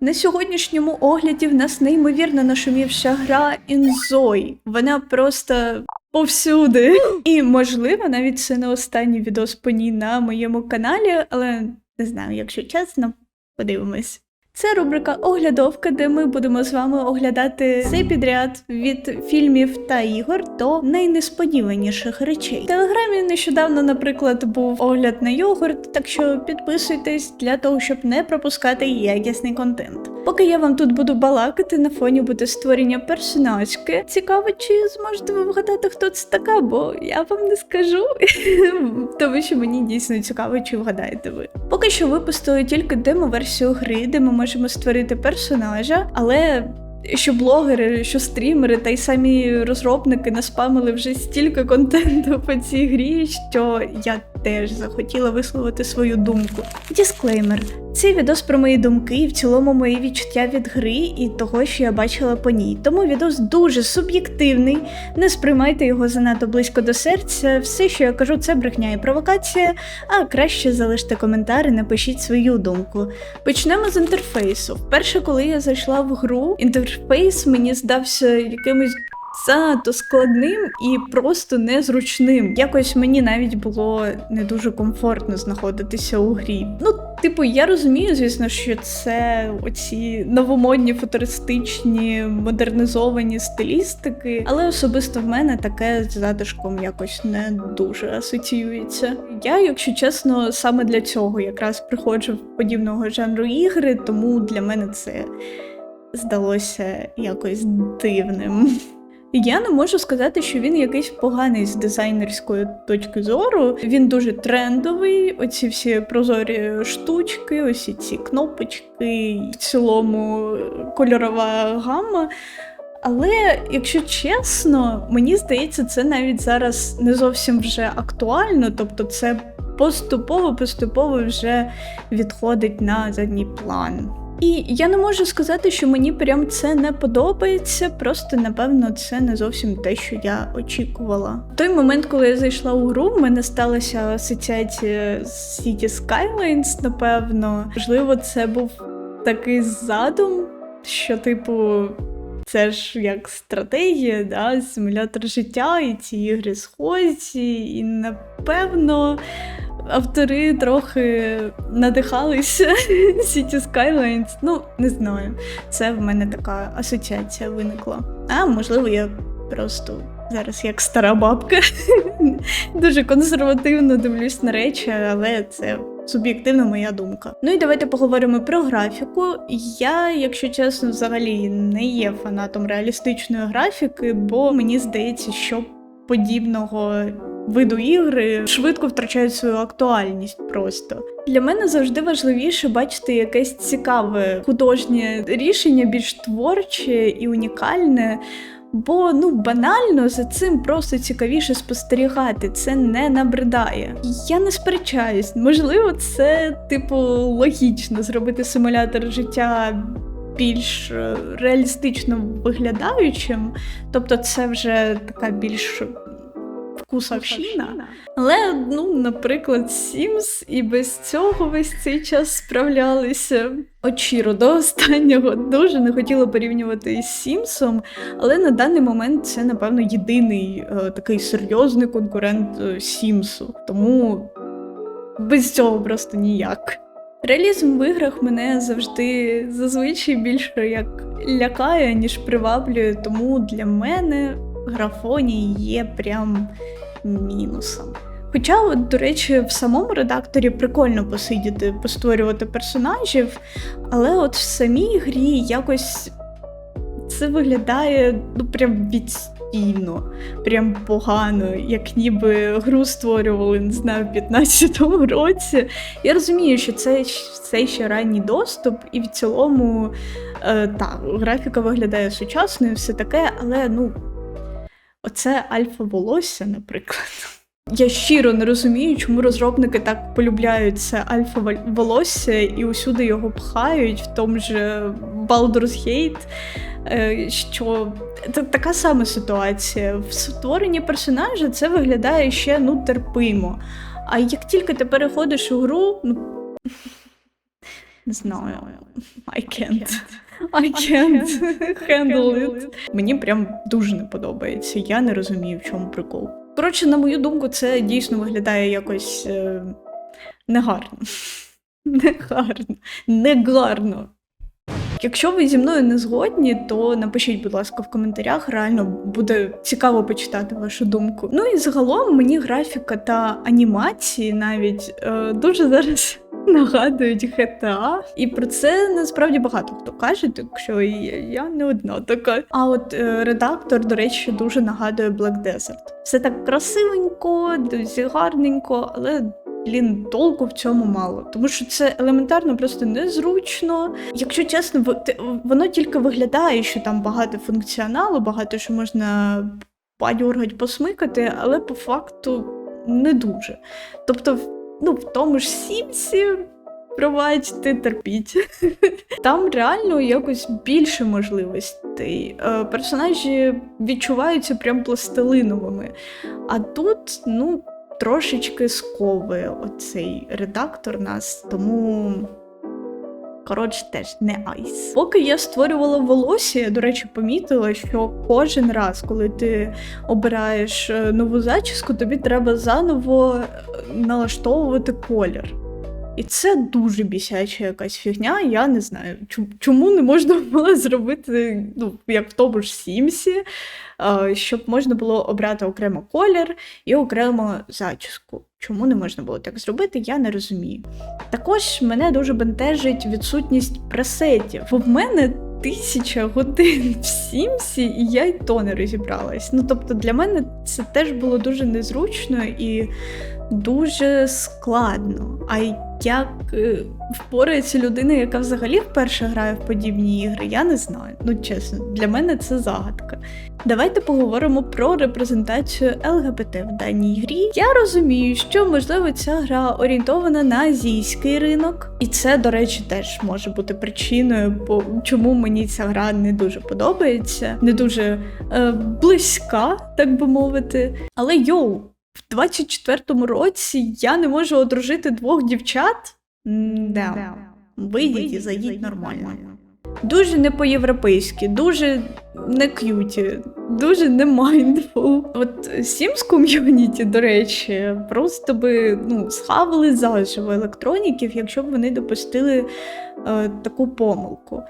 На сьогоднішньому огляді в нас неймовірно нашумівша гра Інзой. Вона просто повсюди. І можливо, навіть це не останній відос по ній на моєму каналі, але не знаю, якщо чесно, подивимось. Це рубрика Оглядовка, де ми будемо з вами оглядати цей підряд від фільмів та ігор до найнесподіваніших речей. В телеграмі нещодавно, наприклад, був огляд на йогурт, так що підписуйтесь для того, щоб не пропускати якісний контент. Поки я вам тут буду балакати, на фоні буде створення персонажки. Цікаво, чи зможете ви вгадати, хто це така, бо я вам не скажу. Тому що мені дійсно цікаво, чи вгадаєте ви. Поки що випустили тільки демо-версію гри, де ми можемо створити персонажа, але. Що блогери, що стрімери, та й самі розробники наспамили вже стільки контенту по цій грі, що я теж захотіла висловити свою думку. Дисклеймер: цей відос про мої думки і в цілому мої відчуття від гри і того, що я бачила по ній. Тому відос дуже суб'єктивний. Не сприймайте його занадто близько до серця. Все, що я кажу, це брехня і провокація. А краще залиште коментар і напишіть свою думку. Почнемо з інтерфейсу. Вперше, коли я зайшла в гру, інтерфейс мені здався якимось. Занадто складним і просто незручним. Якось мені навіть було не дуже комфортно знаходитися у грі. Ну, типу, я розумію, звісно, що це оці новомодні, футуристичні, модернізовані стилістики, але особисто в мене таке з затишком якось не дуже асоціюється. Я, якщо чесно, саме для цього якраз приходжу в подібного жанру ігри, тому для мене це здалося якось дивним. Я не можу сказати, що він якийсь поганий з дизайнерської точки зору. Він дуже трендовий. Оці всі прозорі штучки, ось ці кнопочки, в цілому кольорова гамма. Але якщо чесно, мені здається, це навіть зараз не зовсім вже актуально, тобто це поступово-поступово вже відходить на задній план. І я не можу сказати, що мені прям це не подобається, просто напевно це не зовсім те, що я очікувала. В той момент, коли я зайшла у гру, в мене сталася асоціація з City Skylines, напевно. Можливо, це був такий задум, що, типу, це ж як стратегія, да, симулятор життя, і ці ігри схожі, і напевно автори трохи надихалися City Skylines. Ну, не знаю. Це в мене така асоціація виникла. А можливо, я просто зараз як стара бабка. Дуже консервативно дивлюсь на речі, але це. Суб'єктивна моя думка. Ну і давайте поговоримо про графіку. Я, якщо чесно, взагалі не є фанатом реалістичної графіки, бо мені здається, що подібного виду ігри швидко втрачають свою актуальність просто. Для мене завжди важливіше бачити якесь цікаве художнє рішення, більш творче і унікальне. Бо ну банально за цим просто цікавіше спостерігати, це не набридає. Я не сперечаюсь, можливо, це типу логічно зробити симулятор життя більш е, реалістично виглядаючим, тобто це вже така більш вкусовщина. Але, ну, наприклад, Sims і без цього весь цей час справлялися. Очіро до останнього дуже не хотіла порівнювати із Сімсом, але на даний момент це, напевно, єдиний е, такий серйозний конкурент е, Сімсу. Тому без цього просто ніяк. Реалізм в іграх мене завжди зазвичай більше як лякає, ніж приваблює, тому для мене графоній є прям мінусом. Хоча, от, до речі, в самому редакторі прикольно посидіти, постворювати персонажів, але от в самій грі якось це виглядає ну, прям відстійно, прям погано, як ніби гру створювали, не знаю, в 15-му році. Я розумію, що це все ще ранній доступ, і в цілому е, так, графіка виглядає сучасною, все таке, але ну. Оце альфа волосся, наприклад. Я щиро не розумію, чому розробники так полюбляють це альфа волосся і усюди його пхають, в тому же Baldur's Gate, е, що така сама ситуація. В створенні персонажа це виглядає ще ну терпимо. А як тільки ти переходиш у гру, ну Не знаю. I can't. I can't handle it. Мені прям дуже не подобається. Я не розумію, в чому прикол. Коротше, на мою думку, це дійсно виглядає якось е, негарно. Негарно. Негарно. Якщо ви зі мною не згодні, то напишіть, будь ласка, в коментарях. Реально буде цікаво почитати вашу думку. Ну і загалом мені графіка та анімації навіть е, дуже зараз нагадують GTA. І про це насправді багато хто каже, так що і я не одна така. А от е, редактор, до речі, дуже нагадує Black Desert. Все так красивенько, дуже гарненько, але. Блін, толку в цьому мало, тому що це елементарно просто незручно. Якщо чесно, воно тільки виглядає, що там багато функціоналу, багато що можна падюргать, посмикати, але по факту не дуже. Тобто, ну, в тому ж Сімсі, пробачте, терпіть. Там реально якось більше можливостей. Е, Персонажі відчуваються прям пластилиновими. А тут, ну, трошечки сковує оцей редактор нас, тому. Коротше, теж не айс. Поки я створювала волосся, я, до речі, помітила, що кожен раз, коли ти обираєш е, нову зачіску, тобі треба заново е, налаштовувати колір. І це дуже бісяча якась фігня. Я не знаю, чому не можна було зробити, ну, як в тому ж Сімсі, щоб можна було обрати окремо колір і окремо зачіску. Чому не можна було так зробити, я не розумію. Також мене дуже бентежить відсутність пресетів, в мене тисяча годин в Сімсі, і я й то не розібралась. Ну тобто для мене це теж було дуже незручно і дуже складно. А як е, впорається людина, яка взагалі вперше грає в подібні ігри, я не знаю. Ну чесно, для мене це загадка. Давайте поговоримо про репрезентацію ЛГБТ в даній грі. Я розумію, що можливо ця гра орієнтована на азійський ринок, і це, до речі, теж може бути причиною, чому мені ця гра не дуже подобається, не дуже е, близька, так би мовити. Але йоу, в 24-му році я не можу одружити двох дівчат. Да. Вийдіть і зайдіть нормально. Дуже не по-європейськи, дуже не к'юті, дуже не майндфул. От Sims ком'юніті, до речі, просто би ну, схавали заживо електроніків, якщо б вони допустили е, таку помилку.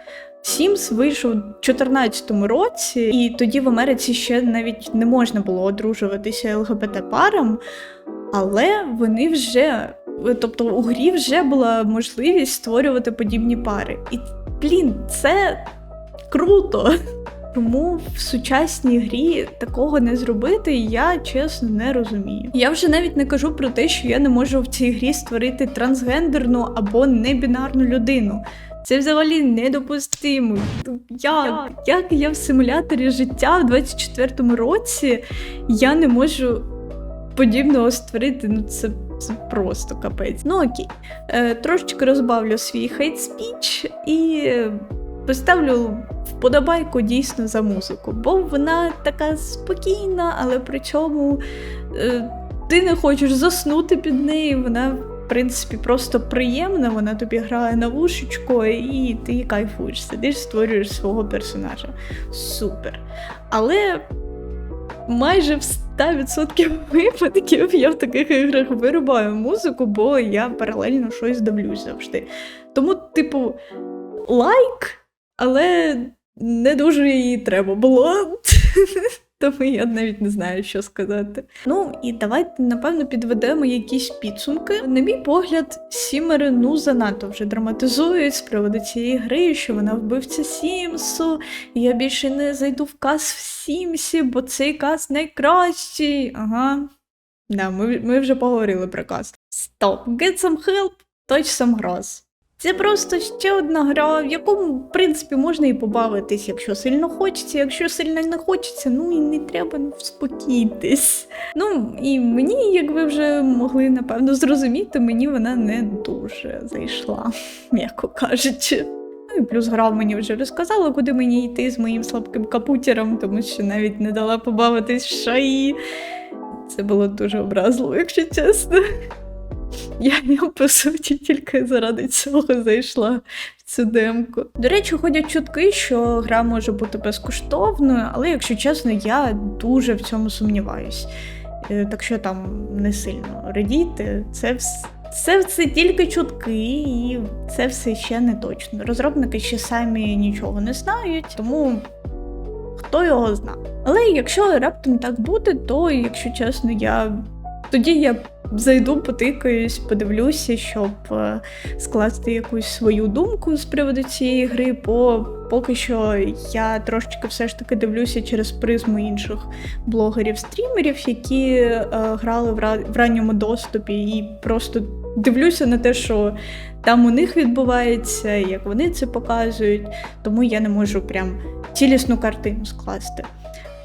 Sims вийшов у 2014 році, і тоді в Америці ще навіть не можна було одружуватися ЛГБТ-парам, але вони вже, тобто у грі вже була можливість створювати подібні пари. І блін, це круто. Тому в сучасній грі такого не зробити, я чесно не розумію. Я вже навіть не кажу про те, що я не можу в цій грі створити трансгендерну або небінарну людину. Це взагалі недопустимо. Як? Як я в симуляторі життя в 24-му році я не можу подібного створити? Ну це, це просто капець. Ну окей. Е, трошечки розбавлю свій хейт спіч і поставлю вподобайку дійсно за музику, бо вона така спокійна, але при цьому е, ти не хочеш заснути під нею. Вона, в принципі, просто приємна, вона тобі грає на вушечко, і ти кайфуєш, сидиш, створюєш свого персонажа. Супер. Але майже в 100% випадків я в таких іграх вирубаю музику, бо я паралельно щось дивлюсь завжди. Тому, типу, лайк, але не дуже її треба було. Тому я навіть не знаю, що сказати. Ну і давайте, напевно, підведемо якісь підсумки. На мій погляд, Сімери ну занадто вже драматизують з приводу цієї гри, що вона вбивця Сімсу. Я більше не зайду в каз в Сімсі, бо цей каз найкращий. Ага. Да, ми, ми вже поговорили про каз. Стоп, get some help, touch some grass. Це просто ще одна гра, в якому, в принципі, можна і побавитись, якщо сильно хочеться, якщо сильно не хочеться, ну і не треба ну, спокійтесь. Ну і мені, як ви вже могли напевно зрозуміти, мені вона не дуже зайшла, м'яко кажучи. Ну і плюс гра мені вже розказала, куди мені йти з моїм слабким капутером, тому що навіть не дала побавитись в шаї. Це було дуже образливо, якщо чесно. Я, я по суті тільки заради цього зайшла в цю демку. До речі, ходять чутки, що гра може бути безкоштовною, але якщо чесно, я дуже в цьому сумніваюсь. Е, Так що там не сильно радійте, це вс- це все тільки чутки, і це все ще не точно. Розробники ще самі нічого не знають, тому хто його зна. Але якщо раптом так буде, то якщо чесно, я тоді я зайду, потикаюсь, подивлюся, щоб е, скласти якусь свою думку з приводу цієї гри. Бо поки що я трошечки все ж таки дивлюся через призму інших блогерів-стрімерів, які е, грали в, ра- в ранньому доступі, і просто дивлюся на те, що там у них відбувається, як вони це показують, тому я не можу прям цілісну картину скласти.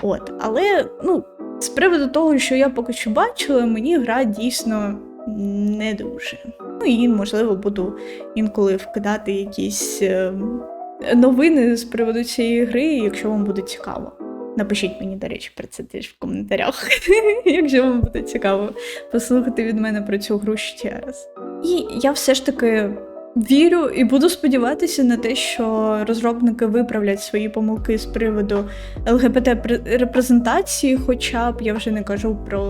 От, але ну, з приводу того, що я поки що бачила, мені гра дійсно не дуже. Ну і можливо буду інколи вкидати якісь е, новини з приводу цієї гри, якщо вам буде цікаво. Напишіть мені, до речі, про це теж в коментарях, якщо вам буде цікаво послухати від мене про цю гру ще раз. І я все ж таки вірю і буду сподіватися на те, що розробники виправлять свої помилки з приводу ЛГБТ репрезентації, хоча б я вже не кажу про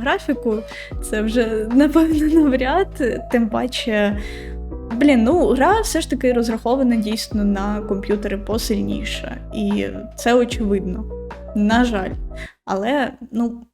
графіку, це вже напевно навряд, тим паче. Блін, ну гра все ж таки розрахована дійсно на комп'ютери посильніше, і це очевидно. На жаль. Але ну,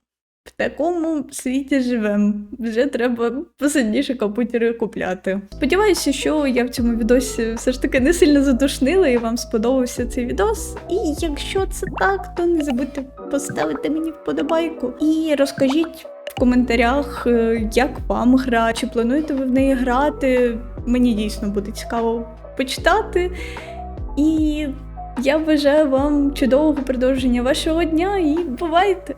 в такому світі живемо. Вже треба посильніше комп'ютери купляти. Сподіваюся, що я в цьому відосі все ж таки не сильно задушнила і вам сподобався цей відос. І якщо це так, то не забудьте поставити мені вподобайку і розкажіть. В коментарях, е, як вам гра, чи плануєте ви в неї грати. Мені дійсно буде цікаво почитати. І я бажаю вам чудового продовження вашого дня і бувайте!